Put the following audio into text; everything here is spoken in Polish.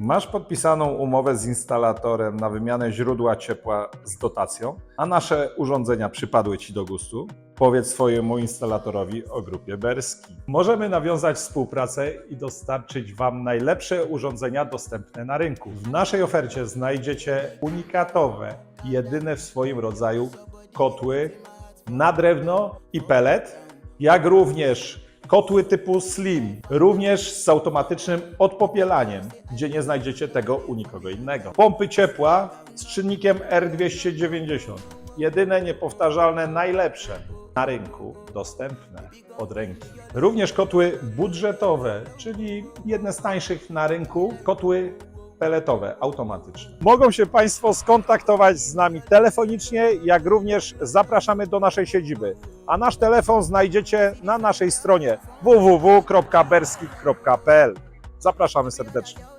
Masz podpisaną umowę z instalatorem na wymianę źródła ciepła z dotacją, a nasze urządzenia przypadły Ci do gustu? Powiedz swojemu installatorowi o grupie Berski. Możemy nawiązać współpracę i dostarczyć Wam najlepsze urządzenia dostępne na rynku. W naszej ofercie znajdziecie unikatowe, jedyne w swoim rodzaju kotły na drewno i pellet, jak również kotły typu slim, również z automatycznym odpopielaniem, gdzie nie znajdziecie tego u nikogo innego. Pompy ciepła z czynnikiem R290. Jedyne, niepowtarzalne, najlepsze na rynku, dostępne od ręki. Również kotły budżetowe, czyli jedne z tańszych na rynku, kotły peletowe, automatyczne. Mogą się Państwo skontaktować z nami telefonicznie, jak również zapraszamy do naszej siedziby. A nasz telefon znajdziecie na naszej stronie www.berskik.pl. Zapraszamy serdecznie.